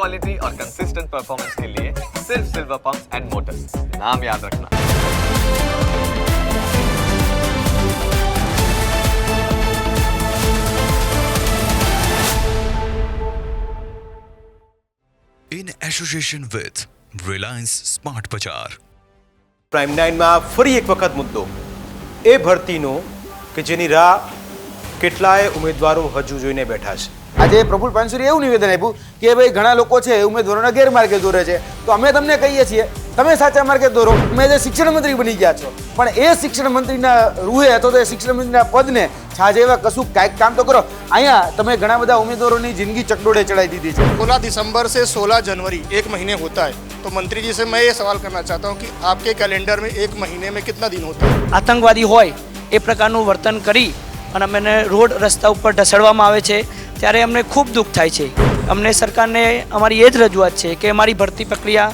Quality और consistent performance के लिए सिर्फ सिल्वर पंप्स एंड मोटर्स नाम याद रखना in association with Reliance Smart Bazaar. Prime નાઇનમાં ફરી એક વખત મુદ્દો એ ભરતીનો કે જેની રાહ કેટલાય ઉમેદવારો હજુ જોઈને બેઠા છે આજે પ્રફુલ પાનસુરીએ એવું નિવેદન આપ્યું કે ભાઈ ઘણા લોકો છે એ ઉમેદવારોના ગેરમાર્ગે દોરે છે તો અમે તમને કહીએ છીએ તમે સાચા માર્ગે દોરો તમે જે શિક્ષણ મંત્રી બની ગયા છો પણ એ શિક્ષણ મંત્રીના રૂહે અથવા તો એ શિક્ષણ મંત્રીના પદને છાજે એવા કશું કાંઈક કામ તો કરો અહીંયા તમે ઘણા બધા ઉમેદવારોની જિંદગી ચકડોળે ચડાવી દીધી છે सोलह दिसंबर से सोलह जनवरी एक महीने होता है तो मंत्री जी से मैं ये सवाल करना चाहता हूँ कि आपके कैलेंडर में एक महीने में कितना दिन होता है આતંકવાદી હોય એ પ્રકારનું વર્તન કરી અને અમને રોડ રસ્તા ઉપર ઢસડવામાં આવે છે ત્યારે અમને ખૂબ દુઃખ થાય છે. અમને સરકારને અમારી એ જ રજૂઆત છે કે અમારી ભરતી પ્રક્રિયા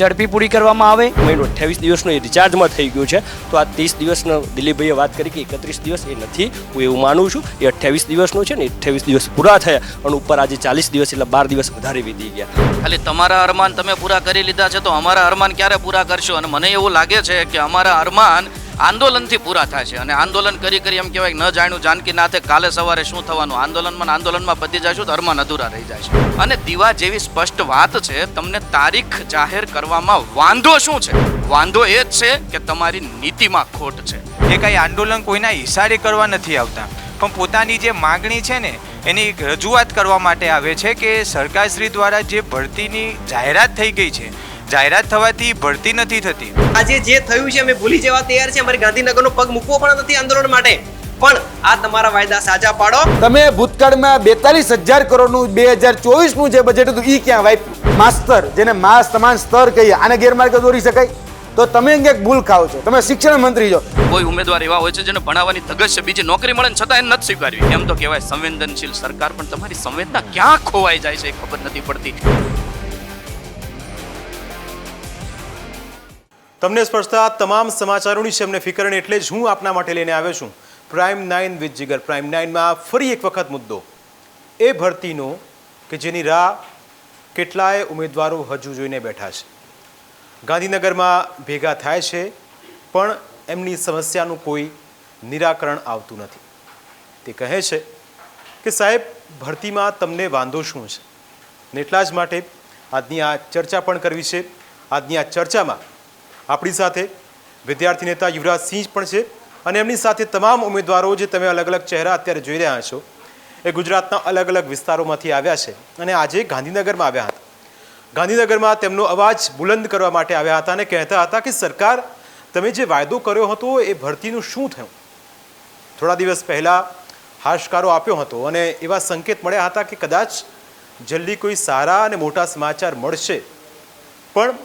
ઝડપી પૂરી કરવામાં આવે. મહિનો અઠ્યાવીસ દિવસનો એ રિચાર્જમાં થઈ ગયું છે. તો આ ત્રીસ દિવસનો દિલીપભાઈએ વાત કરી કે એકત્રીસ દિવસ એ નથી. હું એવું માનું છું એ અઠ્યાવીસ દિવસનો છે ને અઠ્યાવીસ દિવસ પૂરા થયા. અને ઉપર આજે ચાલીસ દિવસ એટલે બાર દિવસ વધારે વીતી ગયા. ખાલી તમારા અરમાન તમે પૂરા કરી લીધા છે તો અમારા અરમાન ક્યારે પૂરા કરશો? અને મને એવું લાગે છે કે અમારા અરમાન આંદોલનથી પૂરા થાય છે. અને આંદોલન કરી કરી એમ કહેવાય ન જાણ્યું જાનકી નાથે કાલે સવારે શું થવાનું? આંદોલનમાં આંદોલનમાં પતી જશું તો અરમાન અધૂરા રહી જાય છે. અને દીવા જેવી સ્પષ્ટ વાત છે, તમને તારીખ જાહેર કરવામાં વાંધો શું છે? વાંધો એ જ છે કે તમારી નીતિમાં ખોટ છે. એ કાંઈ આંદોલન કોઈના ઈશારે કરવા નથી આવતા. પણ પોતાની જે માગણી છે ને, એની રજૂઆત કરવા માટે આવે છે કે સરકારશ્રી દ્વારા જે ભરતીની જાહેરાત થઈ ગઈ છે જાહેરાત થવાથી ભરતી નથી થતી. આજે જે થયું છે અમે ભૂલી જવા તૈયાર છે અમારે ગાંધીનગરનો પગ મૂકવો પણ નથી આંદોલન માટે. પણ આ તમારા વાયદા સાચા પાડો. તમે ભૂતકાળમાં બેતાલીસ હજાર કરોડનું બે હજાર ચોવીસનું જે બજેટ હતું એ ક્યાં વાપ્યું માસ્તર જેને મા સમાન સ્તર કહીએ આને ગેરમાર્ગે દોરી શકાય? તો તમે ક્યાંક ભૂલ ખાઓ છો. તમે શિક્ષણ મંત્રી છો. કોઈ ઉમેદવાર એવા હોય છે જેને ભણાવવાની ધગશ છે બીજી નોકરી મળે છતાં એને નથી સ્વીકારવી. એમ તો કહેવાય સંવેદનશીલ સરકાર પણ તમારી સંવેદના ક્યાં ખોવાઈ જાય છે એ ખબર નથી પડતી. તમને સ્પર્શતા તમામ સમાચારોની છે, અમને ફિકર અને એટલે જ હું આપના માટે લઈને આવ્યો છું. Prime nine with Jigar prime નાઇનમાં ફરી એક વખત મુદ્દો. એ ભરતીનો કે જેની રાહ કેટલાય ઉમેદવારો હજુ જોઈને બેઠા છે. ગાંધીનગરમાં ભેગા થાય છે, પણ એમની સમસ્યાનું કોઈ નિરાકરણ આવતું નથી. તે કહે છે કે, સાહેબ, ભરતીમાં તમને વાંધો શું છે? ને એટલા જ માટે આજની આ ચર્ચા પણ કરવી છે. આજની આ ચર્ચામાં આપણી સાથે વિદ્યાર્થી નેતા યુવરાજ સિંહ પણ છે અને એમની સાથે તમામ ઉમેદવારો જે તમે અલગ અલગ ચહેરા અત્યારે જોઈ રહ્યા છો, એ ગુજરાતના અલગ અલગ વિસ્તારોમાંથી આવ્યા છે અને આજે ગાંધીનગરમાં આવ્યા હતા. ગાંધીનગરમાં તેમનો અવાજ બુલંદ કરવા માટે આવ્યા હતા અને કહેતા હતા કે, સરકાર, તમે જે વાયદો કર્યો હતો, એ ભરતીનું શું થયું? થોડા દિવસ પહેલાં હાશકારો આપ્યો હતો અને એવા સંકેત મળ્યા હતા કે, કદાચ જલ્દી કોઈ સારા અને મોટા સમાચાર મળશે. પણ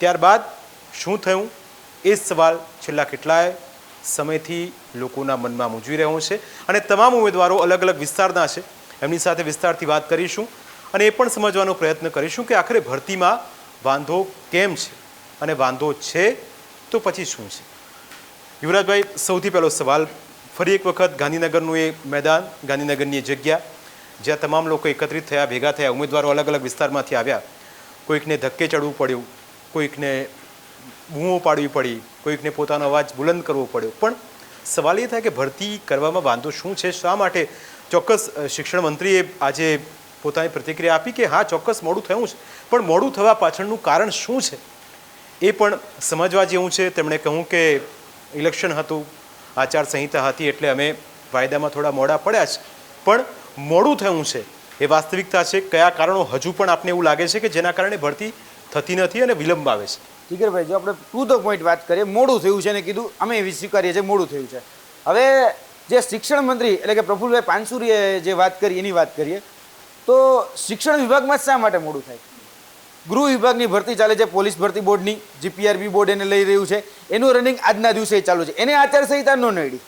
ત્યારબાદ શું થયું? એ સવાલ છેલ્લા કેટલાય સમયથી લોકોના મનમાં મૂંઝવી રહ્યો છે અને તમામ ઉમેદવારો અલગ અલગ વિસ્તારના છે. એમની સાથે વિસ્તારથી વાત કરીશું અને એ પણ સમજવાનો પ્રયત્ન કરીશું કે આખરે ભરતીમાં વાંધો કેમ છે અને વાંધો છે તો પછી શું છે? યુવરાજભાઈ, સૌથી પહેલો સવાલ. ફરી એક વખત ગાંધીનગરનું એ મેદાન, ગાંધીનગરની એ જગ્યા, જ્યાં તમામ લોકો એકત્રિત થયા, ભેગા થયા, ઉમેદવારો અલગ અલગ વિસ્તારમાંથી આવ્યા. કોઈકને ધક્કે ચડવું પડ્યું, કોઈકને બૂમો પાડવી પડી, કોઈકને પોતાનો અવાજ બુલંદ કરવો પડ્યો. પણ સવાલ એ થાય કે ભરતી કરવામાં વાંધો શું છે? શા માટે ચોક્કસ શિક્ષણ મંત્રીએ આજે પોતાની પ્રતિક્રિયા આપી કે હા, ચોક્કસ મોડું થયું છે. પણ મોડું થવા પાછળનું કારણ શું છે? એ પણ સમજવા જેવું છે. તેમણે કહ્યું કે ઇલેક્શન હતું, આચારસંહિતા હતી, એટલે અમે વાયદામાં થોડા મોડા પડ્યા છે. પણ મોડું થયું છે. એ વાસ્તવિકતા છે. કયા કારણો હજુ પણ આપને એવું લાગે છે કે જેના કારણે ભરતી થતી નથી અને વિલંબ આવે છે? જીગરભાઈ જો આપણે ટુ ધ પોઈન્ટ વાત કરીએ, મોડું થયું છે ને કીધું, અમે એવી સ્વીકારીએ છીએ, મોડું થયું છે. હવે જે શિક્ષણ મંત્રી એટલે કે પ્રફુલભાઈ પાનસુરીએ જે વાત કરી, એની વાત કરીએ, તો શિક્ષણ વિભાગમાં શા માટે મોડું થાય? ગૃહ વિભાગની ભરતી ચાલે છે, પોલીસ ભરતી બોર્ડની, જીપીઆરબી બોર્ડ એને લઈ રહ્યું છે, એનું રનિંગ આજના દિવસે ચાલુ છે. એને આચારસંહિતા ન નડી.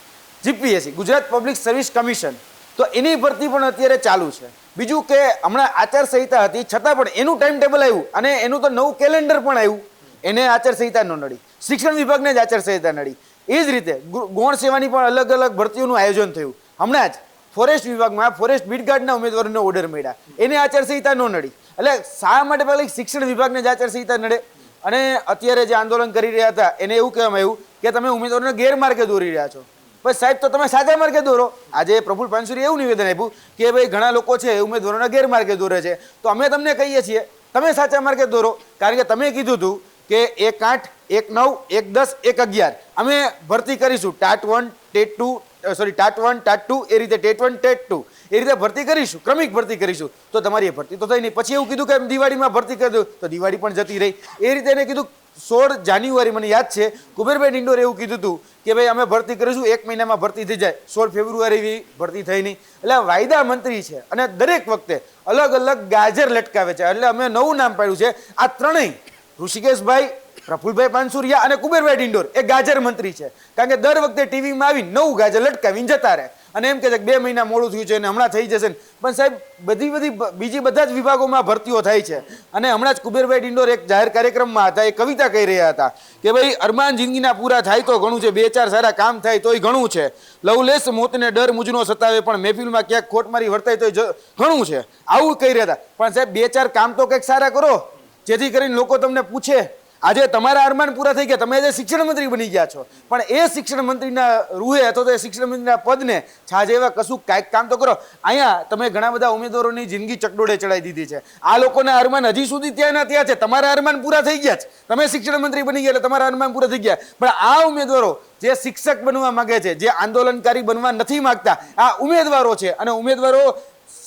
GPSC, Gujarat public service commission તો એની ભરતી પણ અત્યારે ચાલુ છે. બીજું કે હમણાં આચારસંહિતા હતી, છતાં પણ એનું ટાઈમ ટેબલ આવ્યું અને એનું તો નવું કેલેન્ડર પણ આવ્યું. એને આચારસંહિતા ન નડી. શિક્ષણ વિભાગને જ આચારસંહિતા નડી. એ જ રીતે ગૌણ સેવાની પણ અલગ અલગ ભરતીઓનું આયોજન થયું. હમણાં જ ફોરેસ્ટ વિભાગમાં ફોરેસ્ટ બીટગાર્ડના ઉમેદવારોને ઓર્ડર મળ્યા. એને આચારસંહિતા ન નડી. એટલે શા માટે પહેલાં શિક્ષણ વિભાગને જ આચારસંહિતા નડે? અને અત્યારે જે આંદોલન કરી રહ્યા હતા, એને એવું કહેવામાં આવ્યું કે તમે ઉમેદવારોને ગેરમાર્ગે દોરી રહ્યા છો. પણ સાહેબ, તો તમે સાચા માર્ગે દોરો. આજે પ્રફુલ પાનસુરીએ એવું નિવેદન આપ્યું કે ભાઈ, ઘણા લોકો છે ઉમેદવારોને ગેરમાર્ગે દોરે છે. તો અમે તમને કહીએ છીએ, તમે સાચા માર્ગે દોરો. કારણ કે તમે કીધું હતું કે એક આઠ, એક નવ, એક દસ, એક અગિયાર. અમે ભરતી કરીશું. TAT one, TET two sorry TAT one, TAT two, એ રીતે ટેટ વન, ટેટ ટુ. એ રીતે ભરતી કરીશું, ક્રમિક ભરતી કરીશું. તો તમારી એ ભરતી તો થઈ નહીં. પછી એવું કીધું કે દિવાળીમાં ભરતી કરી દઉં. તો દિવાળી પણ જતી રહી. એ રીતે એને કીધું સોળ જાન્યુઆરી, મને યાદ છે, કુબેરભાઈ ડિંડોરે એવું કીધું હતું કે ભાઈ અમે ભરતી કરીશું, એક મહિનામાં ભરતી થઈ જાય. સોળ ફેબ્રુઆરી ભરતી થઈ નહીં. એટલે વાયદા મંત્રી છે અને દરેક વખતે અલગ અલગ ગાજર લટકાવે છે. એટલે અમે નવું નામ પાડ્યું છે. આ ત્રણેય ઋષિકેશભાઈ, પ્રફુલભાઈ પાનસુરિયા અને કુબેરભાઈ ડિંડોર. એ ગાજર મંત્રી છે. કારણ કે દર વખતે ટીવીમાં આવી નવું ગાજર લટકાવીને જતા રહે. અને એમ કહે છે કે બે મહિના મોડું થયું છે અને હમણાં થઈ જશે ને. પણ સાહેબ, બધી બધી બીજી બધા જ વિભાગોમાં ભરતીઓ થાય છે. અને હમણાં જ કુબેરભાઈ ડિંડોર એક જાહેર કાર્યક્રમમાં હતા, એ કવિતા કહી રહ્યા હતા કે ભાઈ, અરમાન જિંદગીના પૂરા થાય તો ઘણું છે, બે ચાર સારા કામ થાય તોય ઘણું છે. લવલેસ મોતને ડર મુજનો સતાવે, પણ મહેફિલમાં ક્યાંક ખોટ મારી વર્તાય તોય ઘણું છે. આવું કહી રહ્યા હતા. પણ સાહેબ, બે ચાર કામ તો કંઈક સારા કરો. જેથી કરીને લોકો તમને પૂછે, આજે તમારા અરમાન પૂરા થઈ ગયા, તમે આજે શિક્ષણ મંત્રી બની ગયા છો. પણ એ શિક્ષણ મંત્રીના રૂહે અથવા તો એ શિક્ષણ મંત્રીના પદને છાજે એવા કશું કાંઈક કામ તો કરો. અહીંયા તમે ઘણા બધા ઉમેદવારોની જિંદગી ચકડોળે ચડાવી દીધી છે. આ લોકોના અરમાન હજી સુધી ત્યાં ના ત્યાં છે. તમારા અરમાન પૂરા થઈ ગયા છે. તમે શિક્ષણ મંત્રી બની ગયા એટલે તમારા અરમાન પૂરા થઈ ગયા. પણ આ ઉમેદવારો જે શિક્ષક બનવા માગે છે, જે આંદોલનકારી બનવા નથી માંગતા, આ ઉમેદવારો છે. અને ઉમેદવારો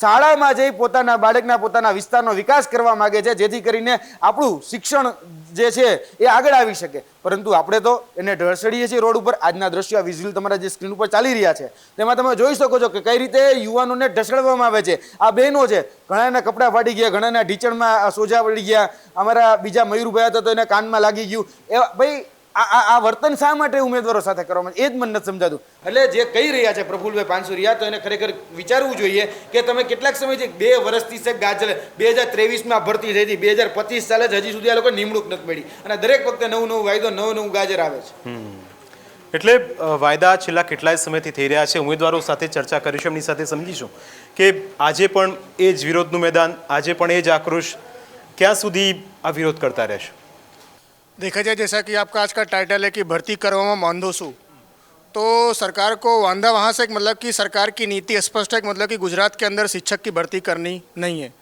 શાળામાં જઈ પોતાના બાળકના પોતાના વિસ્તારનો વિકાસ કરવા માગે છે, જેથી કરીને આપણું શિક્ષણ જે છે એ આગળ આવી શકે. પરંતુ આપણે તો એને ઢળસડીએ છીએ રોડ ઉપર. આજના દ્રશ્યો વિઝ્યુઅલ તમારા જે સ્ક્રીન ઉપર ચાલી રહ્યા છે, તેમાં તમે જોઈ શકો છો કે કઈ રીતે યુવાનોને ઢસડવામાં આવે છે. આ બહેનો છે, ઘણાના કપડાં ફાટી ગયા, ઘણાના ઢીચણમાં સોજા પડી ગયા. અમારા બીજા મયુરભાઈ હતા તો એને કાનમાં લાગી ગયું. એ ભાઈ આ આ વર્તન શા માટે ઉમેદવારો સાથે કરવામાં એ જ મને નથી સમજાતું. એટલે જે કહી રહ્યા છે પ્રફુલભાઈ પાનસુરિયા, તો એને ખરેખર વિચારવું જોઈએ કે તમે કેટલાક સમયથી બે વર્ષથી સાહેબ ગાજર બે હજાર ત્રેવીસમાં ભરતી થઈ હતી, બે હજાર પચીસ ચાલે જ હજી સુધી આ લોકો નિમણૂક નથી મળી. અને દરેક વખતે નવું નવું વાયદો, નવું નવું ગાજર આવે છે. એટલે વાયદા છેલ્લા કેટલાય સમયથી થઈ રહ્યા છે. ઉમેદવારો સાથે ચર્ચા કરીશું, એમની સાથે સમજીશું કે આજે પણ એ જ વિરોધનું મેદાન, આજે પણ એ જ આક્રોશ ક્યાં સુધી આ વિરોધ કરતા રહેશે? देखा जाए, जैसा कि आपका आज का टाइटल है कि भर्ती करवामा मानधोसू तो सरकार को वांधा वहाँ से एक मतलब कि सरकार की नीति स्पष्ट है मतलब कि गुजरात के अंदर शिक्षक की भर्ती करनी नहीं है।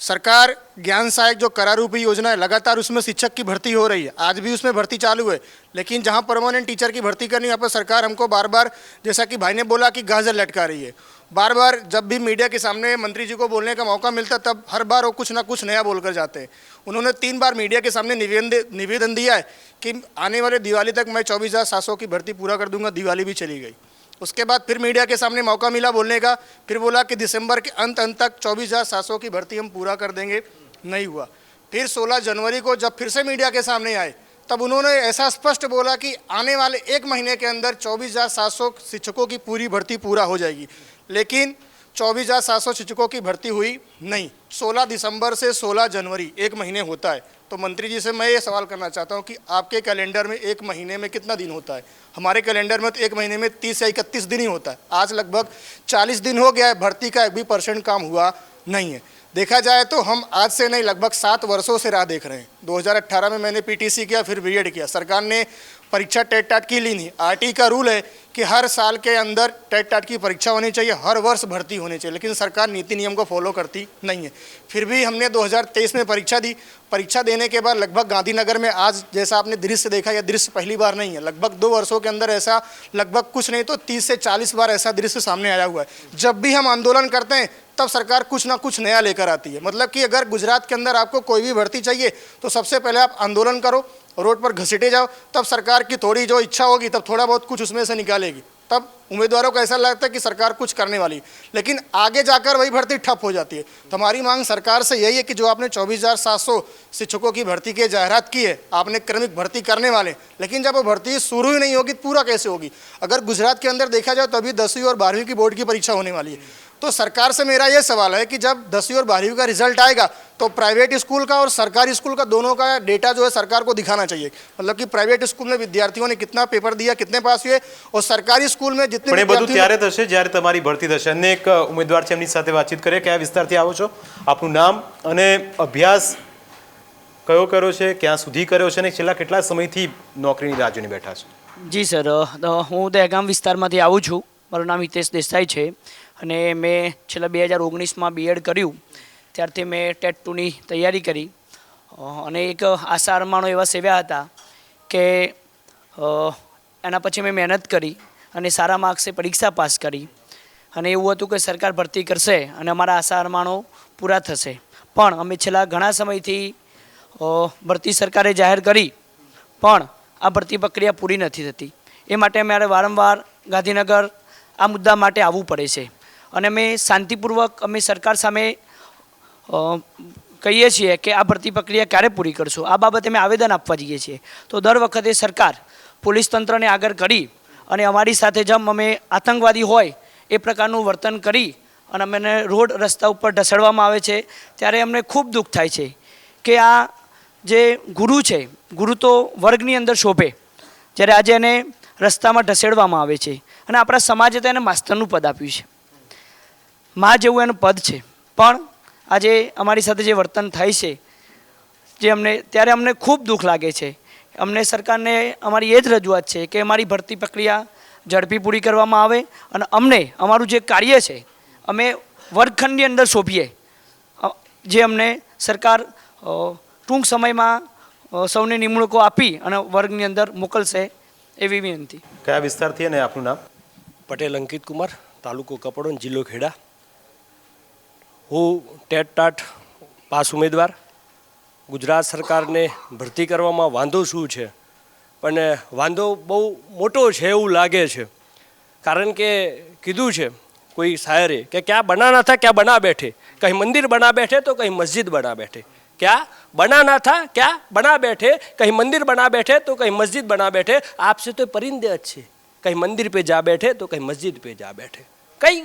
सरकार ज्ञान सहायक जो करारूपी योजना है, लगातार उसमें शिक्षक की भर्ती हो रही है। आज भी उसमें भर्ती चालू है, लेकिन जहाँ परमानेंट टीचर की भर्ती करनी वहाँ पर सरकार हमको बार बार जैसा कि भाई ने बोला कि गाजर लटका रही है। बार बार जब भी मीडिया के सामने मंत्री जी को बोलने का मौका मिलता, तब हर बार वो कुछ ना कुछ नया बोलकर जाते हैं। उन्होंने तीन बार मीडिया के सामने निवेदन निवेदन दिया है कि आने वाले दिवाली तक मैं चौबीस हज़ार सात सौ की भर्ती पूरा कर दूँगा, दिवाली भी चली गई। उसके बाद फिर मीडिया के सामने मौका मिला बोलने का, फिर बोला कि दिसंबर के अंत अंत तक चौबीस हज़ार सात सौ की भर्ती हम पूरा कर देंगे, नहीं हुआ। फिर सोलह जनवरी को जब फिर से मीडिया के सामने आए, तब उन्होंने ऐसा स्पष्ट बोला कि आने वाले एक महीने के अंदर चौबीस हज़ार सात सौ शिक्षकों की पूरी भर्ती पूरा हो जाएगी। लेकिन चौबीस हज़ार सात सौ शिक्षकों की भर्ती हुई नहीं। सोलह दिसंबर से सोलह जनवरी, एक महीने होता है। तो मंत्री जी से मैं ये सवाल करना चाहता हूँ कि आपके कैलेंडर में एक महीने में कितना दिन होता है? हमारे कैलेंडर में तो एक महीने में तीस या इकतीस दिन ही होता है। आज लगभग चालीस दिन हो गया है, भर्ती का एक भी परसेंट काम हुआ नहीं है। देखा जाए तो हम आज से नहीं, लगभग सात वर्षों से राह देख रहे हैं। 2018 में मैंने पीटीसी किया, फिर बीएड किया। सरकार ने परीक्षा टेट टाट की ली नहीं। आरटी का रूल है कि हर साल के अंदर टेट टाट की परीक्षा होनी चाहिए, हर वर्ष भर्ती होनी चाहिए, लेकिन सरकार नीति नियम को फॉलो करती नहीं है। फिर भी हमने 2023 में परीक्षा दी। परीक्षा देने के बाद लगभग गांधीनगर में आज जैसा आपने दृश्य देखा, यह दृश्य पहली बार नहीं है। लगभग दो वर्षों के अंदर ऐसा लगभग कुछ नहीं तो तीस से चालीस बार ऐसा दृश्य सामने आया हुआ है। जब भी हम आंदोलन करते हैं, तब सरकार कुछ ना कुछ नया लेकर आती है। मतलब कि अगर गुजरात के अंदर आपको कोई भी भर्ती चाहिए तो सबसे पहले आप आंदोलन करो रोड पर घसीटे जाओ, तब सरकार की थोड़ी जो इच्छा होगी, तब थोड़ा बहुत कुछ उसमें से निकालेगी। तब उम्मीदवारों को ऐसा लगता है कि सरकार कुछ करने वाली लेकिन आगे जाकर वही भर्ती ठप हो जाती है। तो हमारी मांग सरकार से यही है कि जो आपने चौबीस हज़ार सात सौ शिक्षकों की भर्ती की, जाहिरात की है, आपने क्रमिक भर्ती करने वाले लेकिन जब वो भर्ती शुरू ही नहीं होगी तो पूरा कैसे होगी? अगर गुजरात के अंदर देखा जाए तो अभी दसवीं और बारहवीं की बोर्ड की परीक्षा होने वाली है। तो सरकार से मेरा ये सवाल है कि जब दसवीं और बारहवीं का रिजल्ट आएगा तो प्राइवेट स्कूल का और सरकारी स्कूल का दोनों का डेटा जो है सरकार को दिखाना चाहिए मतलब कि प्राइवेट स्कूल में विद्यार्थियों ने कितना पेपर दिया कितने पास हुए और सरकारी स्कूल में जितने પણ એ બધું विद्यार्थियों ત્યારે થશે જ્યારે તમારી ભરતી થશે અન્ય એક ઉમેદવાર છે એમની સાથે વાતચીત કરીએ કયા વિસ્તારથી આવો છો આપનું નામ અને અભ્યાસ કયો કર્યો છે ક્યાં સુધી કર્યો છે અને છેલ્લા કેટલા સમયથી નોકરીની રાહ જોઈને બેઠા છો જી સર અ, તો હું દહેગામ વિસ્તારમાંથી આવું છું મારું નામ હિતેશ દેસાઈ છે અને મેં છેલ્લા બે હજાર ઓગણીસમાં બીએડ કર્યું. ત્યારથી મેં ટેટ ટુની તૈયારી કરી. અને એક આશા અરમાણો એવા સેવ્યા હતા કે એના પછી મેં મહેનત કરી અને સારા માર્ક્સે પરીક્ષા પાસ કરી. અને એવું હતું કે સરકાર ભરતી કરશે અને અમારા આશા અરમાણો પૂરા થશે. પણ અમે છેલ્લા ઘણા સમયથી ભરતી સરકારે જાહેર કરી, પણ આ ભરતી પ્રક્રિયા પૂરી નથી થતી. એ માટે મારે વારંવાર ગાંધીનગર આ મુદ્દા માટે આવવું પડે છે. અને અમે શાંતિપૂર્વક અમે સરકાર સામે કહીએ છીએ કે આ ભરતી પ્રક્રિયા ક્યારે પૂરી કરશો? આ બાબતે અમે આવેદન આપવા જઈએ છીએ. તો દર વખતે સરકાર પોલીસ તંત્રને આગળ કરી અને અમારી સાથે જેમ અમે આતંકવાદી હોય એ પ્રકારનું વર્તન કરી અને અમને રોડ રસ્તા ઉપર ઢસડવામાં આવે છે, ત્યારે અમને ખૂબ દુઃખ થાય છે કે આ જે ગુરુ છે, ગુરુ તો વર્ગની અંદર શોભે, જ્યારે આજે એને રસ્તામાં ઢસેડવામાં આવે છે અને આપણા સમાજે તેને માસ્તરનું પદ આપ્યું છે. માં જેવું એનું પદ છે. પણ આજે અમારી સાથે જે વર્તન થાય છે જે અમને ત્યારે અમને ખૂબ દુઃખ લાગે છે. અમને સરકારને અમારી એ જ રજૂઆત છે કે અમારી ભરતી પ્રક્રિયા ઝડપી પૂરી કરવામાં આવે અને અમને અમારું જે કાર્ય છે અમે વર્ગખંડની અંદર શોભીએ. જે અમને સરકાર ટૂંક સમયમાં સૌને નિમણૂકો આપી અને વર્ગની અંદર મોકલશે એવી વિનંતી. કયા વિસ્તારથી અને આપનું નામ? પટેલ અંકિત કુમાર તાલુકો કપડવંજ જિલ્લો ખેડા. હું ટેટ ટાટ પાસ ઉમેદવાર. ગુજરાત સરકારને ભરતી કરવામાં વાંધો શું છે? પણ વાંધો બહુ મોટો છે એવું લાગે છે. કારણ કે કીધું છે કોઈ શાયરે કે ક્યાં બનાના થા, ક્યાં બના બેઠે. કંઈ મંદિર બના બેઠે તો કંઈ મસ્જિદ બના બેઠે. ક્યાં બનાના થા, ક્યાં બના બેઠે. કંઈ મંદિર બના બેઠે તો કંઈ મસ્જિદ બના બેઠે. આપશે તો પરિંદે જ છે. કંઈ મંદિર પે જા બેઠે તો કંઈ મસ્જિદ પે જા બેઠે. કંઈ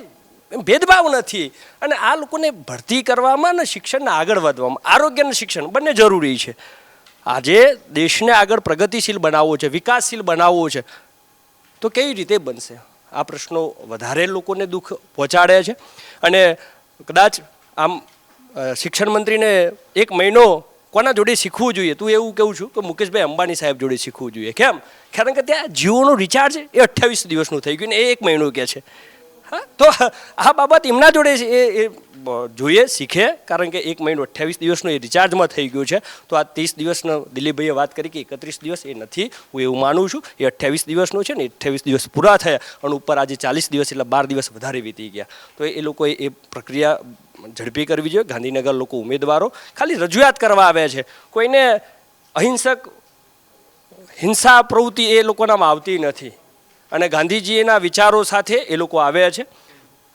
ભેદભાવ નથી. અને આ લોકોને ભરતી કરવામાં અને શિક્ષણને આગળ વધવામાં, આરોગ્ય શિક્ષણ બંને જરૂરી છે. આજે દેશને આગળ પ્રગતિશીલ બનાવવો છે, વિકાસશીલ બનાવવો છે. તો કેવી રીતે બનશે? આ પ્રશ્નો વધારે લોકોને દુઃખ પહોંચાડે છે. અને કદાચ આમ શિક્ષણ મંત્રીને એક મહિનો કોના જોડે શીખવું જોઈએ? તું એવું કહું છું કે મુકેશભાઈ અંબાણી સાહેબ જોડે શીખવું જોઈએ. કેમ? કારણ કે ત્યાં જીઓનું રિચાર્જ એ અઠ્યાવીસ દિવસનું થઈ ગયું ને એ એક મહિનો કહે છે. તો આ બાબત એમના જોડે એ જોઈએ, શીખે, કારણ કે એક મહિનો અઠ્યાવીસ દિવસનો એ રિચાર્જમાં થઈ ગયું છે. તો આ ત્રીસ દિવસનો દિલીપભાઈએ વાત કરી કે એકત્રીસ દિવસ એ નથી. હું એવું માનું છું, એ અઠ્યાવીસ દિવસનું છે ને અઠ્યાવીસ દિવસ પૂરા થયા. અને ઉપર આજે ચાલીસ દિવસ એટલે બાર દિવસ વધારે વીતી ગયા. તો એ લોકોએ એ પ્રક્રિયા ઝડપી કરવી જોઈએ. ગાંધીનગર લોકો ઉમેદવારો ખાલી રજૂઆત કરવા આવ્યા છે. કોઈને અહિંસક હિંસા પ્રવૃત્તિ એ લોકોનામાં આવતી નથી. અને ગાંધીજીના વિચારો સાથે એ લોકો આવ્યા છે.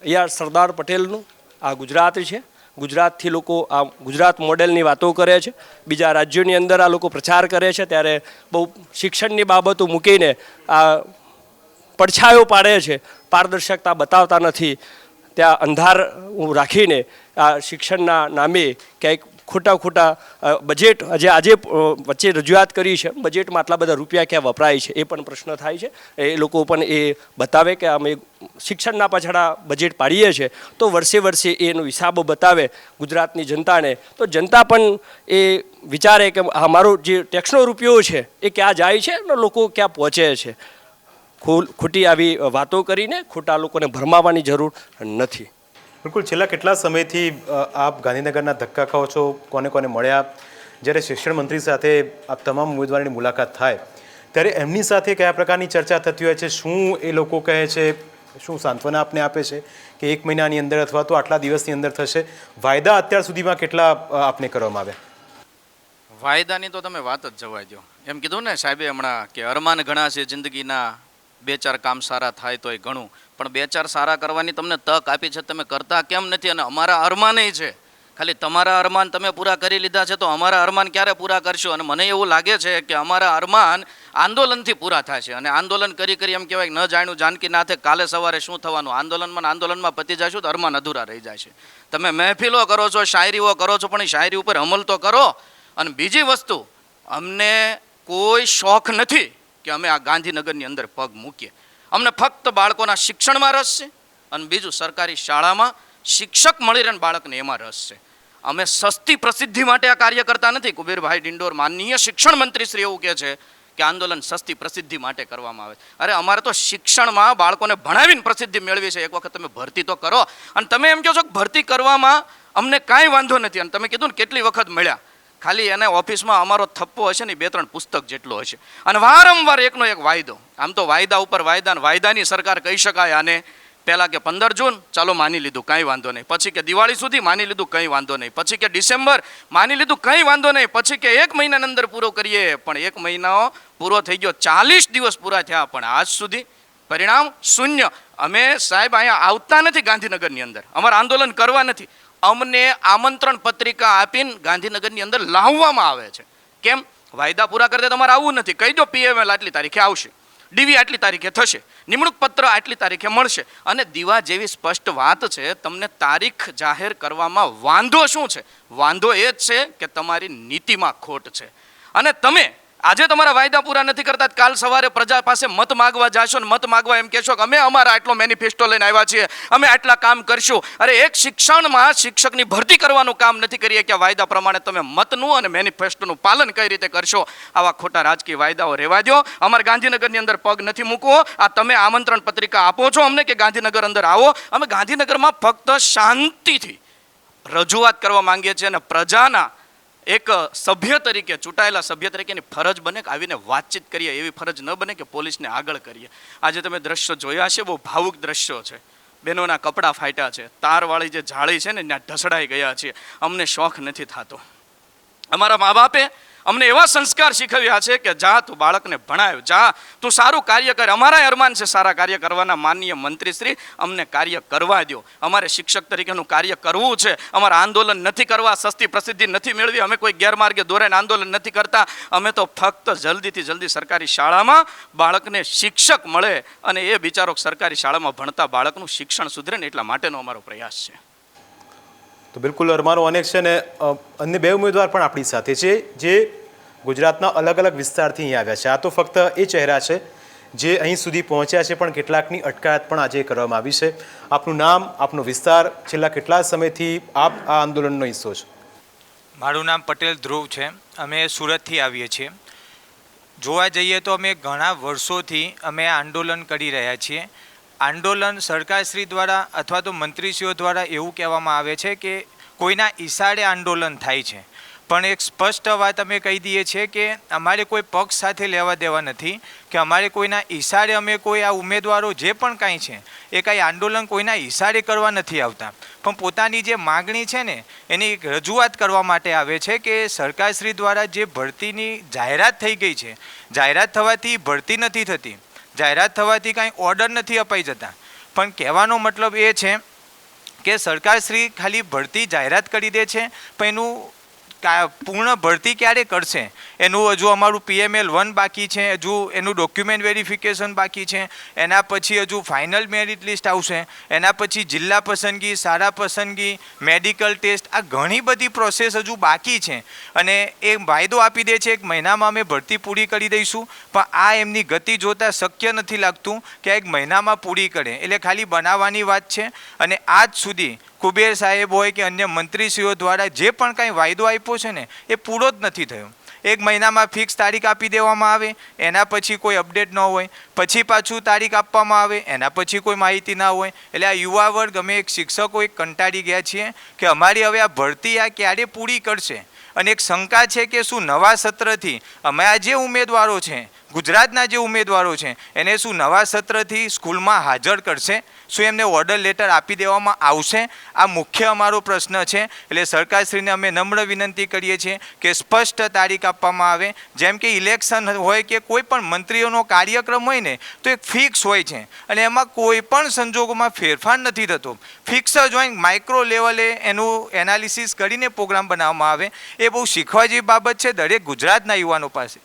અહીંયા સરદાર પટેલનું આ ગુજરાત છે. ગુજરાતથી લોકો આ ગુજરાત મોડેલની વાતો કરે છે. બીજા રાજ્યોની અંદર આ લોકો પ્રચાર કરે છે. ત્યારે બહુ શિક્ષણની બાબતો મૂકીને આ પડછાયો પાડે છે. પારદર્શકતા બતાવતા નથી. ત્યાં અંધાર રાખીને આ શિક્ષણના નામે ક્યાંક ખોટા ખોટા બજેટ જે આજે વચ્ચે રજૂઆત કરી છે. બજેટમાં આટલા બધા રૂપિયા ક્યાં વપરાય છે એ પણ પ્રશ્ન થાય છે. એ લોકો પણ એ બતાવે કે અમે શિક્ષણના પાછળ બજેટ પાડીએ છીએ. તો વર્ષે વર્ષે એનો હિસાબો બતાવે ગુજરાતની જનતાને. તો જનતા પણ એ વિચારે કે આ મારો જે ટેક્સનો રૂપિયો છે એ ક્યાં જાય છે અને લોકો ક્યાં પહોંચે છે. ખોટી આવી વાતો કરીને ખોટા લોકોને ભરમાવવાની જરૂર નથી. બિલકુલ, છેલ્લા કેટલા સમયથી આપ ગાંધીનગરના ધક્કા ખાઓ છો? કોને કોને મળ્યા? જ્યારે શિક્ષણ મંત્રી સાથે આપ તમામ ઉમેદવારની મુલાકાત થાય, ત્યારે એમની સાથે કયા પ્રકારની ચર્ચા થતી હોય છે? શું એ લોકો કહે છે? શું સાંત્વના આપને આપે છે કે એક મહિનાની અંદર અથવા તો આટલા દિવસની અંદર થશે? વાયદા અત્યાર સુધીમાં કેટલા આપને કરવામાં આવ્યા? વાયદાની તો તમે વાત જ જવા દો એમ કીધું ને સાહેબે હમણાં કે અરમાન ઘણા છે જિંદગીના બે ચાર કામ સારા થાય તોય ઘણું. પણ બે ચાર સારા કરવાની તમને તક આપી છે, તમે કરતા કેમ નથી અને અમારા અરમાને છે. ખાલી તમારા અરમાન તમે પૂરા કરી લીધા છે, તો અમારા અરમાન ક્યારે પૂરા કરશો? અને મને એવું લાગે છે કે અમારા અરમાન આંદોલનથી પૂરા થશે અને આંદોલન કરી કરી એમ કહેવાય ન જાણ્યું જાનકી નાથે કાલે સવારે શું થવાનું? આંદોલનમાં આંદોલનમાં પતી જશું તો અરમાન અધૂરા રહી જાય છે. તમે મહેફિલો કરો છો, શાયરીઓ કરો છો, પણ એ શાયરી ઉપર અમલ તો કરો. અને બીજી વસ્તુ, અમને કોઈ શોખ નથી. કે અમે આ ગાંધીનગરની અંદર પગ મૂકીએ. અમને ફક્ત બાળકોના શિક્ષણમાં રસ છે અને બીજું સરકારી શાળામાં શિક્ષક મળી રહે બાળકને એમાં રસ છે. અમે સસ્તી પ્રસિદ્ધિ માટે આ કાર્ય કરતા નથી. કુબેરભાઈ ડિંડોર માનનીય શિક્ષણ મંત્રી શ્રી એવું કહે છે કે આંદોલન સસ્તી પ્રસિદ્ધિ માટે કરવામાં આવે. અરે અમારે તો શિક્ષણમાં બાળકોને ભણાવીને પ્રસિદ્ધિ મેળવી છે. એક વખત તમે ભરતી તો કરો. અને તમે એમ કહો છો કે ભરતી કરવામાં અમને કાંઈ વાંધો નથી. અને તમે કીધું ને કેટલી વખત મળ્યા. ખાલી એને ઓફિસમાં અમારો થપ્પો હશે ને બે ત્રણ પુસ્તક જેટલો હશે. અને વારંવાર એકનો એક વાયદો. આમ તો વાયદા ઉપર વાયદા વાયદાની સરકાર કહી શકાય આને. પહેલાં કે પંદર જૂન, ચાલો માની લીધું, કંઈ વાંધો નહીં. પછી કે દિવાળી સુધી માની લીધું, કંઈ વાંધો નહીં. પછી કે ડિસેમ્બર, માની લીધું, કંઈ વાંધો નહીં. પછી કે એક મહિનાની અંદર પૂરો કરીએ. પણ એક મહિનાઓ પૂરો થઈ ગયો, ચાલીસ દિવસ પૂરા થયા. પણ આજ સુધી પરિણામ શૂન્ય. અમે સાહેબ અહીંયા આવતા નથી ગાંધીનગરની અંદર. અમારે આંદોલન કરવા નથી. અમને આમંત્રણ પત્રિકા આપીને ગાંધીનગરની અંદર લાવવામાં આવે છે. કેમ? વાયદા પૂરા કરતા તમારે આવવું નથી. કહી દો પીએમએલ આટલી તારીખે આવશે. ડીવી આટલી તારીખે થશે. નિમણૂક પત્ર આટલી તારીખે મળશે. અને દીવા જેવી સ્પષ્ટ વાત છે, તમને તારીખ જાહેર કરવામાં વાંધો શું છે? વાંધો એ જ છે કે તમારી નીતિમાં ખોટ છે. અને તમે આજે તમારા વાયદા પૂરા નથી કરતા કાલ સવારે પ્રજા પાસે મત માગવા જાશો ને મત માગવા એમ કહેશો કે અમે અમારા આટલો મેનિફેસ્ટો લઈને આવ્યા છીએ. અમે આટલા કામ કરશું. અરે એક શિક્ષણમાં શિક્ષકની ભરતી કરવાનું કામ નથી કરીએ કે વાયદા પ્રમાણે તમે મતનું અને મેનિફેસ્ટોનું પાલન કઈ રીતે કરશો? આવા ખોટા રાજકીય વાયદાઓ રહેવા દો અમારે ગાંધીનગરની અંદર પગ નથી મૂકવો. આ તમે આમંત્રણ પત્રિકા આપો છો અમને કે ગાંધીનગર અંદર આવો? અમે ગાંધીનગરમાં ફક્ત શાંતિથી રજૂઆત કરવા માંગીએ છીએ અને પ્રજાના એક સભ્ય તરીકે, ચૂંટાયેલા સભ્ય તરીકેની ફરજ બને કે આવીને વાતચીત કરીએ. એવી ફરજ ન બને કે પોલીસને આગળ કરીએ. આજે તમે દ્રશ્યો જોયા છે બહુ ભાવુક દ્રશ્યો છે. બહેનોના કપડાં ફાટ્યા છે. તારવાળી જે જાળી છે ને, ત્યાં ઢસડાઈ ગયા છે અમને શોખ નથી થતો. અમારા મા બાપે અમને એવા સંસ્કાર શીખવ્યા છે કે જા તું બાળકને ભણાવ જા તું સારું કાર્ય કર. અમારા અરમાન છે સારા કાર્ય કરવાના માનનીય મંત્રીશ્રી, અમને કાર્ય કરવા દો અમારે શિક્ષક તરીકેનું કાર્ય કરવું છે. અમારે આંદોલન નથી કરવા, સસ્તી પ્રસિદ્ધિ નથી મેળવી. અમે કોઈ ગેરમાર્ગે દોરાઈને આંદોલન નથી કરતા. અમે તો ફક્ત જલ્દીથી જલ્દી સરકારી શાળામાં બાળકને શિક્ષક મળે અને એ બિચારો સરકારી શાળામાં ભણતા બાળકનું શિક્ષણ સુધરે ને એટલા માટેનો અમારો પ્રયાસ છે. તો બિલકુલ અરમાનો અનેક છે ને અ, અન્ય બે ઉમેદવાર પણ આપણી સાથે છે જે ગુજરાતના અલગ અલગ વિસ્તારથી અહીં આવ્યા છે. આ તો ફક્ત એ ચહેરા છે જે અહીં સુધી પહોંચ્યા છે પણ કેટલાકની અટકાયત પણ આજે કરવામાં આવી છે. આપનું નામ આપનો વિસ્તાર છેલ્લા કેટલા સમયથી આપ આ આંદોલનનો હિસ્સો છો? મારું નામ પટેલ ધ્રુવ છે. અમે સુરતથી આવીએ છીએ. જોવા જઈએ તો અમે ઘણા વર્ષોથી અમે આંદોલન કરી રહ્યા છીએ. આંદોલન સરકારશ્રી દ્વારા અથવા તો મંત્રીશ્રીઓ દ્વારા એવું કહેવામાં આવે છે કે કોઈના ઈશારે આંદોલન થાય છે. પણ એક સ્પષ્ટ વાત અમે કહી દઈએ છીએ કે અમારે કોઈ પક્ષ સાથે લેવા દેવા નથી, કે અમારે કોઈના ઈશારે અમે કોઈ આ ઉમેદવારો જે પણ કાંઈ છે, એ કાંઈ આંદોલન કોઈના ઈશારે કરવા નથી આવતા. પણ પોતાની જે માગણી છે ને, એની એક રજૂઆત કરવા માટે આવે છે કે સરકારશ્રી દ્વારા જે ભરતીની જાહેરાત થઈ ગઈ છે, જાહેરાત થવાથી ભરતી નથી થતી જાહેરાત થવાથી કાંઈ ઓર્ડર નથી અપાઈ જતા. પણ કહેવાનો મતલબ એ છે કે સરકારશ્રી ખાલી ભરતી જાહેરાત કરી દે છે, પણ એનું પૂર્ણ ભરતી ક્યારે કરશે? એનું હજુ અમારું પીએમએલ વન બાકી છે, હજુ એનું ડોક્યુમેન્ટ વેરિફિકેશન બાકી છે, એના પછી હજુ ફાઇનલ મેરિટ લિસ્ટ આવશે, એના પછી જિલ્લા પસંદગી, શાળા પસંદગી મેડિકલ ટેસ્ટ આ ઘણી બધી પ્રોસેસ હજુ બાકી છે. અને એ વાયદો આપી દે છે, એક મહિનામાં અમે ભરતી પૂરી કરી દઈશું, પણ આ એમની ગતિ જોતાં શક્ય નથી લાગતું કે એક મહિનામાં પૂરી કરે. એટલે ખાલી બનાવવાની વાત છે. અને આજ સુધી કુબેર સાહેબ હોય કે અન્ય મંત્રીશ્રીઓ દ્વારા જે પણ કાંઈ વાયદો આપ્યો છે ને, એ પૂરો જ નથી થયો. એક મહિનામાં ફિક્સ તારીખ આપી દેવામાં આવે, એના પછી કોઈ અપડેટ ન હોય. પછી પાછું તારીખ આપવામાં આવે, એના પછી કોઈ માહિતી ના હોય. એટલે આ યુવા વર્ગ, અમે એક શિક્ષકો એક કંટાળી ગયા છીએ કે અમારી હવે આ ભરતી આ ક્યારે પૂરી કરશે? અને એક શંકા છે કે શું નવા સત્રથી અમે આ જે ઉમેદવારો છે ગુજરાતના જે ઉમેદવારો છે, એને શું નવા સત્રથી સ્કૂલમાં હાજર કરશે? શું એમને ઓર્ડર લેટર આપી દેવામાં આવશે? આ મુખ્ય અમારો પ્રશ્ન છે, એટલે સરકારશ્રીને અમે નમ્ર વિનંતી કરીએ છીએ કે સ્પષ્ટ તારીખ આપવામાં આવે. જેમ કે ઇલેક્શન હોય કે કોઈ પણ મંત્રીઓનો કાર્યક્રમ હોય ને, તો એક ફિક્સ હોય છે. અને એમાં કોઈ પણ સંજોગોમાં ફેરફાર નથી થતો. ફિક્સ જ હોય માઇક્રો લેવલે એનું એનાલિસિસ કરીને પ્રોગ્રામ બનાવવામાં આવે. એ બહુ શીખવા જેવી બાબત છે દરેક ગુજરાતના યુવાનો પાસે.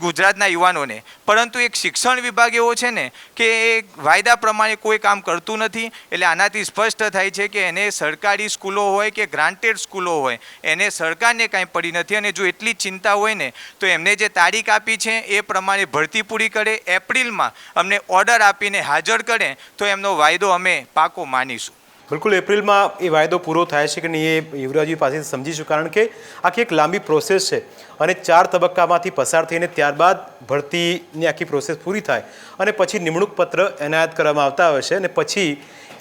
ગુજરાતના યુવાનોને. પરંતુ એક શિક્ષણ વિભાગ એવો છે ને કે એ વાયદા પ્રમાણે કોઈ કામ કરતું નથી. એટલે આનાથી સ્પષ્ટ થાય છે કે એને સરકારી સ્કૂલો હોય કે ગ્રાન્ટેડ સ્કૂલો હોય, એને સરકારને કાંઈ પડી નથી. અને જો એટલી ચિંતા હોય ને, તો એમને જે તારીખ આપી છે એ પ્રમાણે ભરતી પૂરી કરે. એપ્રિલમાં અમને ઓર્ડર આપીને હાજર કરે, તો એમનો વાયદો અમે પાકો માનીશું. બિલકુલ, એપ્રિલમાં એ વાયદો પૂરો થાય છે કે નહીં એ યુવરાજી પાસેથી સમજીશું, કારણ કે આખી એક લાંબી પ્રોસેસ છે અને ચાર તબક્કામાંથી પસાર થઈને ત્યારબાદ ભરતીની આખી પ્રોસેસ પૂરી થાય અને પછી નિમણૂક પત્ર એનાયત કરવામાં આવતા હોય છે અને પછી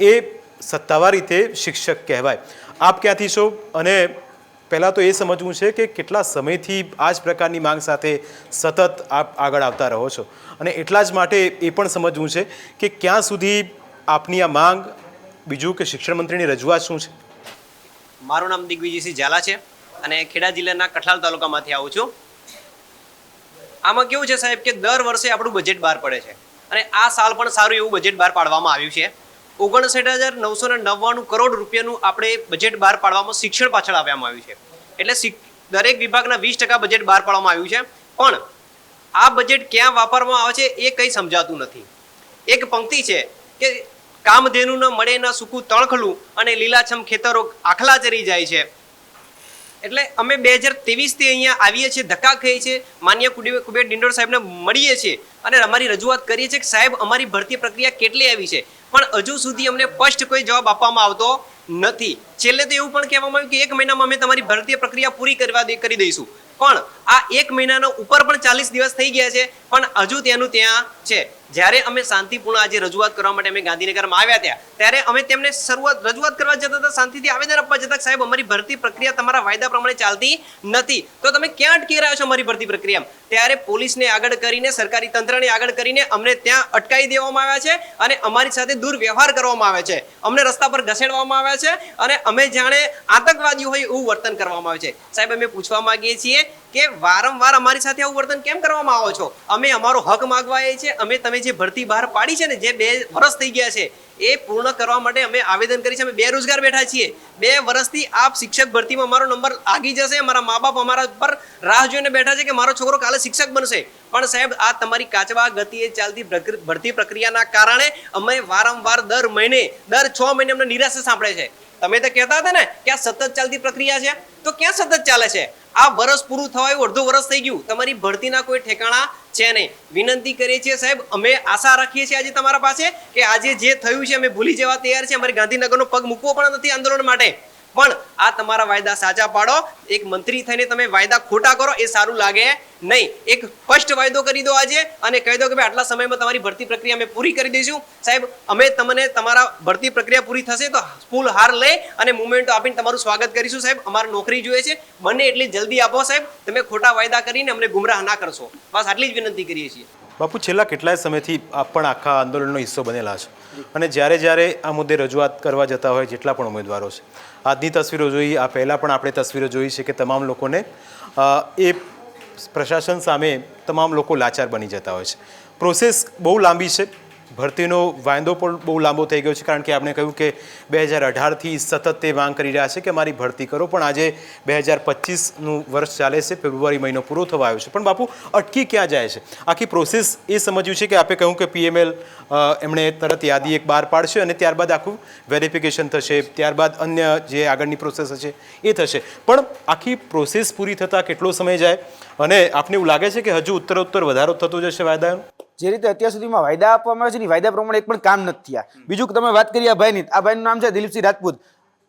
એ સત્તાવાર રીતે શિક્ષક કહેવાય. આપ ક્યાંથી છો? અને પહેલાં તો એ સમજવું છે કે કેટલા સમયથી આ જ પ્રકારની માંગ સાથે સતત આપ આગળ આવતા રહો છો. અને એટલા જ માટે એ પણ સમજવું છે કે ક્યાં સુધી આપની આ માંગ બીજું કે શિક્ષણ મંત્રીની રજૂઆત શું છે? મારું નામ દિગ્વિજયસિંહ ઝાલા છે અને ખેડા જિલ્લાના કઠલાલ તાલુકામાંથી આવું છું. આમાં કેવું છે સાહેબ કે દર વર્ષે આપણું બજેટ બહાર પડે છે અને આ સાલ પણ સારું એવું બજેટ બહાર પાડવામાં આવ્યું છે. ઓગણસાઠ હજાર નવસો ને નવ્વાણું કરોડ રૂપિયાનું આપણે બજેટ બહાર પાડવામાં શિક્ષણ પાછળ આવ્યામાં આવ્યું છે. એટલે દરેક વિભાગના વીસ ટકા બજેટ બહાર પાડવામાં આવ્યું છે. પણ આ બજેટ ક્યાં વાપરવામાં આવે છે એ કંઈ સમજાતું નથી. એક પંક્તિ છે કે કામધેનુ ન મળે, ન સૂકું તણખલું અને લીલાછમ ખેતરો આખલા ચરી જાય છે. એટલે અમે બે હજાર ત્રેવીસથી અહીંયા આવીએ છીએ, ધક્કા ખાઈએ છીએ. માન્ય કુબેર ડિંડોર સાહેબને મળીએ છીએ અને અમારી રજૂઆત કરીએ છીએ કે સાહેબ, અમારી ભરતી પ્રક્રિયા કેટલી આવી છે? પણ હજુ સુધી અમને સ્પષ્ટ કોઈ જવાબ આપવામાં આવતો નથી. છેલ્લે તો એવું પણ કહેવામાં આવ્યું કે એક મહિનામાં અમે તમારી ભરતીય પ્રક્રિયા પૂરી કરવા કરી દઈશું. પણ આ એક મહિનાનો ઉપર પણ ચાલીસ દિવસ થઈ ગયા છે, પણ હજુ તેનું ત્યાં છે. જ્યારે અમે શાંતિપૂર્ણ આજે રજૂઆત કરવા માટે અમે ગાંધીનગરમાં આવ્યા ત્યાં, ત્યારે અમે તેમને શરૂઆત રજૂઆત કરવા જતા હતા, શાંતિથી આવેદન આપવા જતા. સાહેબ, અમારી ભરતી પ્રક્રિયા તમારા વાયદા પ્રમાણે ચાલતી નથી. તો તમે ક્યાં અટકી રહ્યા છો અમારી ભરતી પ્રક્રિયા ત્યારે પોલીસને આગળ કરીને, સરકારી તંત્રને આગળ કરીને અમને ત્યાં અટકાવી દેવામાં આવ્યા છે અને અમારી સાથે દુર્વ્યવહાર કરવામાં આવે છે. અમને રસ્તા પર ઘસેડવામાં આવ્યા છે અને અમે જાણે આતંકવાદીઓ હોય એવું વર્તન કરવામાં આવે છે. સાહેબ, અમે પૂછવા માંગીએ છીએ કે વારંવાર અમારી સાથે આવું વર્તન કેમ કરવામાં આવો છો? અમે અમારો હક માગવા એ છીએ, અમે તમે જે ભરતી બહાર પાડી છે ને, જે બે વર્ષ થઈ ગયા છે, એ પૂર્ણ કરવા માટે અમે આવેદન કરી છે, અમે બેરોજગાર બેઠા છીએ. બે વર્ષથી આપ શિક્ષક ભરતીમાં અમારો નંબર આગી જશે, અમારા મા બાપ અમારા પર રાહ જોઈને બેઠા છે કે મારો છોકરો કાલે શિક્ષક બનશે. પણ સાહેબ, આ તમારી કાચવા ગતિએ ચાલતી ભરતી પ્રક્રિયાના કારણે અમે વારંવાર દર મહિને, દર છ મહિને અમને નિરાશા સાંભળે છે. તમે તો કહેતા હતા ને કે આ સતત ચાલતી પ્રક્રિયા છે? તો ક્યાં સતત ચાલે છે? આ વર્ષ પૂરું થવાયું, અડધો વર્ષ થઈ ગયું. તમારી ભરતીના કોઈ ઠેકાણા છે નહીં. વિનંતી કરીએ છીએ સાહેબ, અમે આશા રાખીએ છીએ આજે તમારા પાસે કે આજે જે થયું છે, અમે ભૂલી જવા તૈયાર છે અમારે ગાંધીનગરનો પગ મૂકવો પણ નથી આંદોલન માટે. પણ આ તમારા વાયદા સાચા પાડો. એક મંત્રી થઈને તમે વાયદા ખોટા કરો, એ સારું લાગે નહીં. એક સ્પષ્ટ વાયદો કરી દો આજે અને કહી દો કે ભાઈ, આટલા સમયમાં તમારી ભરતી પ્રક્રિયા અમે પૂરી કરી દઈશું. સાહેબ, અમે તમને તમારા ભરતી પ્રક્રિયા પૂરી થશે તો ફૂલ હાર લઈ અને મુમેન્ટો આપીને તમારું સ્વાગત કરીશું સાહેબ. અમારે નોકરી જોઈએ છે. બને એટલી જલ્દી આપો સાહેબ. તમે ખોટા વાયદા કરીને અમને ગુમરાહ ના કરશો. બસ આટલી જ વિનંતી કરીએ છીએ. બાપુ, છેલ્લા કેટલાય સમયથી આપ પણ આખા આંદોલનનો હિસ્સો બનેલા છે. અને જ્યારે જ્યારે આ મુદ્દે રજૂઆત કરવા જતા હોય, જેટલા પણ ઉમેદવારો છે. આજની તસવીરો જોઈ, આ પહેલાં પણ આપણે તસવીરો જોઈ છે કે તમામ લોકોને એ પ્રશાસન સામે તમામ લોકો લાચાર બની જતા હોય છે. પ્રોસેસ બહુ લાંબી છે. ભરતીનો વાયદો પણ બહુ લાંબો થઈ ગયો છે, કારણ કે આપણે કહ્યું કે બે હજાર અઢારથી સતત તે માંગ કરી રહ્યા છે કે મારી ભરતી કરો, પણ આજે બે હજાર પચીસનું વર્ષ ચાલે છે, ફેબ્રુઆરી મહિનો પૂરો થવા આવ્યો છે. પણ બાપુ, અટકી ક્યાં જાય છે? આખી પ્રોસેસ એ સમજ્યું છે કે આપે કહ્યું કે પીએમએલ એમણે તરત યાદી એક બહાર પાડશે અને ત્યારબાદ આખું વેરિફિકેશન થશે, ત્યારબાદ અન્ય જે આગળની પ્રોસેસ હશે એ થશે. પણ આખી પ્રોસેસ પૂરી થતાં કેટલો સમય જાય? અને આપને એવું લાગે છે કે હજુ ઉત્તરોત્તર વધારો થતો જશે વાયદાનો? જે રીતે અત્યાર સુધીમાં વાયદા આપવામાં આવે છે ને એ વાયદા પ્રમાણે એક પણ કામ નથી થયા. બીજું તમે વાત કરી આ ભાઈની આ ભાઈનું નામ છે દિલીપસિંહ રાજપૂત.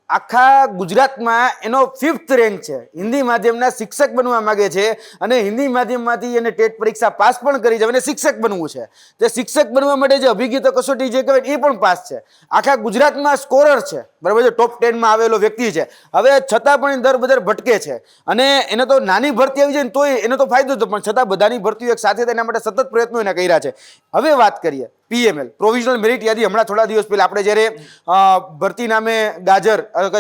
આખા ગુજરાતમાં એનો ફિફ્થ રેન્ક છે. હિન્દી માધ્યમના શિક્ષક બનવા માગે છે અને હિન્દી માધ્યમમાંથી એને ટેટ પરીક્ષા પાસ પણ કરી છે અને શિક્ષક બનવું છે. તે શિક્ષક બનવા માટે જે અભિગીત કસોટી જે કહેવાય એ પણ પાસ છે. આખા ગુજરાતમાં સ્કોરર છે. બરાબર છે? ટોપ ટેનમાં આવેલો વ્યક્તિ છે. હવે છતાં પણ દર બદર ભટકે છે. અને એને તો નાની ભરતી આવી જાય ને તોય એનો તો ફાયદો હતો પણ છતાં બધાની ભરતીઓ એક સાથે તેના માટે સતત પ્રયત્નો એને કર્યા છે. હવે વાત કરીએ. પીએમએલ પ્રોવિઝનલ મેરિટ યાદી હમણાં થોડા દિવસ પહેલા આપણે જ્યારે ભરતી નામે ગાજર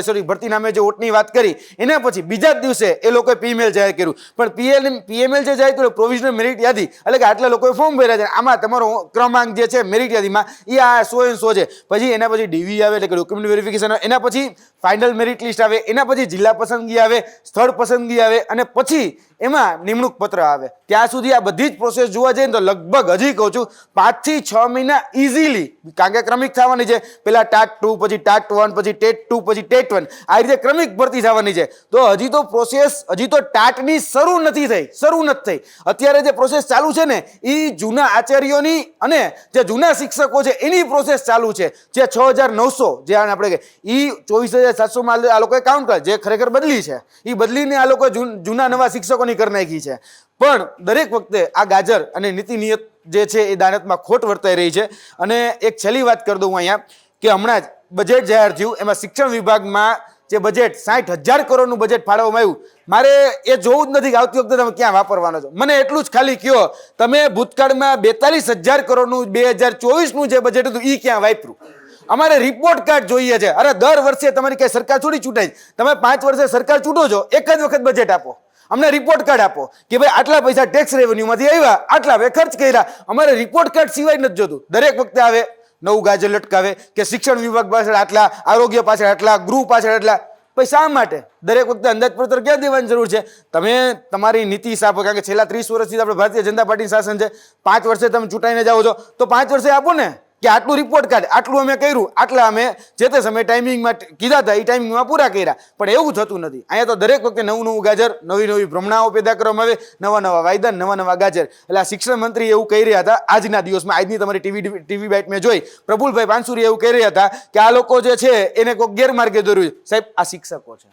સોરી ભરતી નામે જે ઓટની વાત કરી, એના પછી બીજા જ દિવસે એ લોકોએ પીએમએલ જાહેર કર્યું. પણ પીએલ પીએમએલ જે જાહેર કર્યું પ્રોવિઝનલ મેરિટ યાદી, એટલે કે આટલા લોકોએ ફોર્મ ભર્યા છે. આમાં તમારો ક્રમાંક જે છે મેરિટ યાદીમાં એ આ સો એ સો છે. પછી એના પછી ડીવી આવે એટલે કે ડોક્યુમેન્ટ વેરિફિકેશન એના પછી ફાઇનલ મેરિટ લિસ્ટ આવે, એના પછી જિલ્લા પસંદગી આવે, સ્થળ પસંદગી આવે અને પછી એમાં નિમણૂક પત્ર આવે. ત્યાં સુધી આ બધી જ પ્રોસેસ જોવા જઈએ તો લગભગ હજી કહું છું, પાંચથી છ મહિના ઇઝીલી કારણ કે ક્રમિક થવાની છે. પહેલાં ટાટ ટુ પછી ટાટ વન પછી ટેટ ટુ પછી ટેટ વન આ રીતે ક્રમિક ભરતી થવાની છે. તો હજી તો પ્રોસેસ હજી તો ટાટની શરૂ નથી થઈ, શરૂ નથી થઈ. અત્યારે જે પ્રોસેસ ચાલુ છે ને, એ જૂના આચાર્યોની અને જે જૂના શિક્ષકો છે, એની પ્રોસેસ ચાલુ છે. જે છ હજાર નવસો, જે આપણે એ ચોવીસ હજાર સાતસોમાં આ લોકોએ કાઉન્ટ કરે જે ખરેખર બદલી છે એ બદલીને આ લોકોએ જૂન- નવા શિક્ષકોની કરી નાખી છે. પણ દરેક વખતે આ ગાજર અને નીતિ નિયત જે છે, એ દાનતમાં ખોટ વર્તાઈ રહી છે. અને એક છેલ્લી વાત કરી દઉં અહીંયા, કે હમણાં જ બજેટ જાહેર થયું. એમાં શિક્ષણ વિભાગમાં જે બજેટ સાઠ હજાર કરોડનું બજેટ ફાળવવામાં આવ્યું. મારે એ જોવું જ નથી કે આવતી વખતે તમે ક્યાં વાપરવાનો છો. મને એટલું જ ખાલી કયો, તમે ભૂતકાળમાં બેતાલીસ હજાર કરોડનું, બે હજાર ચોવીસનું જે બજેટ હતું એ ક્યાં વાપર્યું? અમારે રિપોર્ટ કાર્ડ જોઈએ છે. અરે દર વર્ષે તમારી કઈ સરકાર થોડી ચૂંટાય? તમે પાંચ વર્ષે સરકાર ચૂંટો છો, એક જ વખત બજેટ આપો. અમને રિપોર્ટ કાર્ડ આપો કે ભાઈ આટલા પૈસા ટેક્સ રેવન્યુમાંથી આવ્યા, આટલા હવે ખર્ચ કર્યા. અમારે રિપોર્ટ કાર્ડ સિવાય નથી જોતું. દરેક વખતે આવે, નવું ગાજર લટકાવે કે શિક્ષણ વિભાગ પાછળ આટલા, આરોગ્ય પાછળ આટલા, ગૃહ પાછળ આટલા. ભાઈ શા માટે? દરેક વખતે અંદાજપત્ર ક્યાં દેવાની જરૂર છે? તમે તમારી નીતિ હિસાબ કારણ કે છેલ્લા ત્રીસ વર્ષથી આપણે ભારતીય જનતા પાર્ટી શાસન છે. પાંચ વર્ષે તમે ચૂંટાઈને જાઓ છો, તો પાંચ વર્ષે આપો ને. કે આટલું રિપોર્ટ કાર્ડ આટલું અમે કર્યું, આટલા અમે જે તે સમયે ટાઈમિંગમાં કીધા હતા, એ ટાઈમિંગમાં પૂરા કર્યા. પણ એવું થતું નથી. અહીંયા તો દરેક વખતે નવું નવું ગાજર, નવી નવી ભ્રમણાઓ પેદા કરવામાં આવે, નવા નવા વાયદા, નવા નવા ગાજર. એટલે આ શિક્ષણ મંત્રી એવું કહી રહ્યા હતા, આજના દિવસમાં, આજની તમારી ટીવી ટીવી બાઇટ મેં જોઈ. પ્રફુલભાઈ પાનસુરી એવું કહી રહ્યા હતા કે આ લોકો જે છે, એને કોઈ ગેરમાર્ગે દોર્યું સાહેબ, આ શિક્ષકો છે.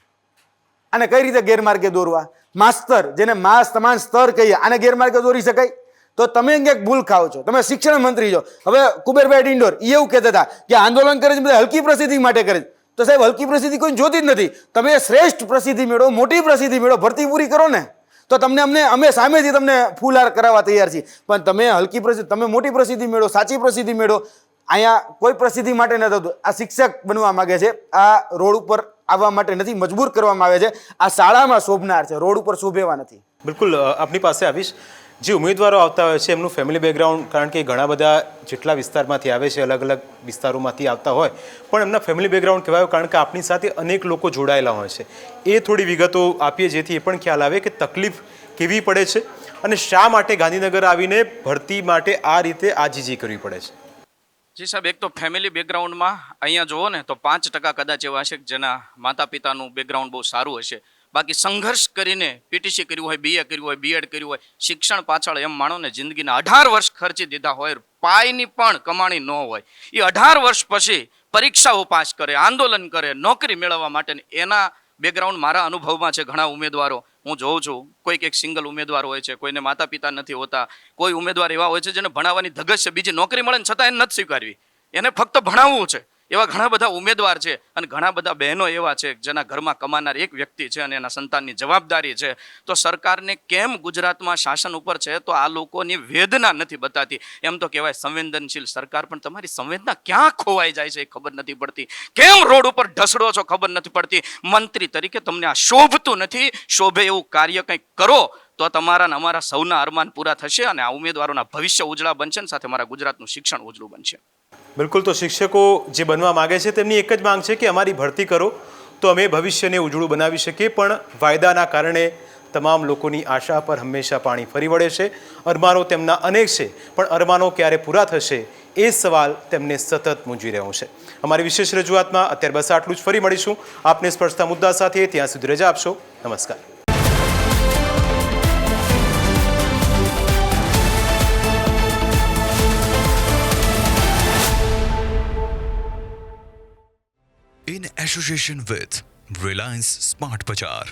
આને કઈ રીતે ગેરમાર્ગે દોરવા? માસ્તર, જેને માસ સમાન સ્તર કહીએ, આને ગેરમાર્ગે દોરી શકાય? તો તમે ક્યાંક ભૂલ ખાઓ છો. તમે શિક્ષણ મંત્રી છો. હવે કુબેરભાઈ ડિંડોર એ એવું કહેતા હતા કે આંદોલન કરે છે બધા હલકી પ્રસિદ્ધિ માટે કરે છે. તો સાહેબ, હલકી પ્રસિદ્ધિ કોઈ જોતી જ નથી. તમે શ્રેષ્ઠ પ્રસિદ્ધિ મેળવો, મોટી પ્રસિદ્ધિ મેળવો, ભરતી પૂરી કરો ને. તો તમને અમને, અમે સામેથી તમને ફૂલહાર કરાવવા તૈયાર છીએ. પણ તમે હલકી પ્રસિદ્ધિ, તમે મોટી પ્રસિદ્ધિ મેળવો, સાચી પ્રસિદ્ધિ મેળવો. અહીંયા કોઈ પ્રસિદ્ધિ માટે નથી થતું. આ શિક્ષક બનવા માગે છે. આ રોડ ઉપર આવવા માટે નથી, મજબૂર કરવામાં આવે છે. આ શાળામાં શોભનાર છે. રોડ ઉપર શોભેવા નથી. બિલકુલ આપની પાસે આવીશ. જે ઉમેદવારો આવતા હોય છે, એમનું ફેમિલી બેકગ્રાઉન્ડ કારણ કે ઘણા બધા જેટલા વિસ્તારમાંથી આવે છે, અલગ અલગ વિસ્તારોમાંથી આવતા હોય, પણ એમના ફેમિલી બેકગ્રાઉન્ડ કહેવાય, કારણ કે આપણી સાથે અનેક લોકો જોડાયેલા હોય છે. એ થોડી વિગતો આપીએ જેથી એ પણ ખ્યાલ આવે કે તકલીફ કેવી પડે છે અને શા માટે ગાંધીનગર આવીને ભરતી માટે આ રીતે આજીજી કરવી પડે છે? જી સાહેબ, એક તો ફેમિલી બેકગ્રાઉન્ડમાં અહીંયા જુઓ ને, તો પાંચ ટકા કદાચ એવા હશે જેના માતા પિતાનું બેકગ્રાઉન્ડ બહુ સારું હશે. બાકી સંઘર્ષ કરીને પીટીસી કર્યું હોય બીએ કર્યું હોય બીએડ કર્યું હોય, શિક્ષણ પાછળ એમ માણોને જિંદગીના અઢાર વર્ષ ખર્ચી દીધા હોય, પાયની પણ કમાણી ન હોય. એ અઢાર વર્ષ પછી પરીક્ષાઓ પાસ કરે, આંદોલન કરે, નોકરી મેળવવા માટે એના બેકગ્રાઉન્ડ મારા અનુભવમાં છે ઘણા ઉમેદવારો. હું જોઉં છું, કોઈક એક સિંગલ ઉમેદવાર હોય છે, કોઈને માતા પિતા નથી હોતા, કોઈ ઉમેદવાર એવા હોય છે જેને ભણાવવાની ધગશ છે, બીજી નોકરી મળે ને છતાં એને નથી સ્વીકારવી. એને ફક્ત ભણાવવું છે. એવા ઘણા બધા ઉમેદવાર છે અને ઘણા બધા બહેનો એવા છે જેના ઘરમાં કમાનાર એક વ્યક્તિ છે અને એના સંતાનની જવાબદારી છે. તો સરકારને કેમ ગુજરાતમાં શાસન ઉપર છે તો આ લોકોની વેદના નથી બતાતી. એમ તો કહેવાય સંવેદનશીલ સરકાર, પણ તમારી સંવેદના ક્યાં ખોવાઈ જાય છે એ ખબર નથી પડતી. કેમ રોડ ઉપર ઢસડો છો ખબર નથી પડતી. મંત્રી તરીકે તમને આ શોભતું નથી. શોભે એવું કાર્ય કંઈક કરો તો તમારા અમારા સૌના અરમાન પૂરા થશે અને આ ઉમેદવારોના ભવિષ્ય ઉજળા બનશે અને સાથે મારા ગુજરાતનું શિક્ષણ ઉજળું બનશે. બિલકુલ, તો શિક્ષકો જે બનવા માગે છે તેમની એક જ માંગ છે કે અમારી ભરતી કરો, તો અમે ભવિષ્યને ઉજળું બનાવી શકીએ, પણ વાયદાના કારણે તમામ લોકોની આશા પર હંમેશા પાણી ફરી વળે છે. અરમાનો તેમના અનેક છે, પણ અરમાનો ક્યારે પૂરા થશે એ સવાલ તેમને સતત મૂંઝવી રહ્યો છે. અમારી વિશેષ રજૂઆતમાં અત્યારે બસ આટલું જ. ફરી મળીશું. આપને સ્પર્શતા મુદ્દા સાથે ત્યાં સુધી રજા આપશો. નમસ્કાર. In association with Reliance Smart Bazaar.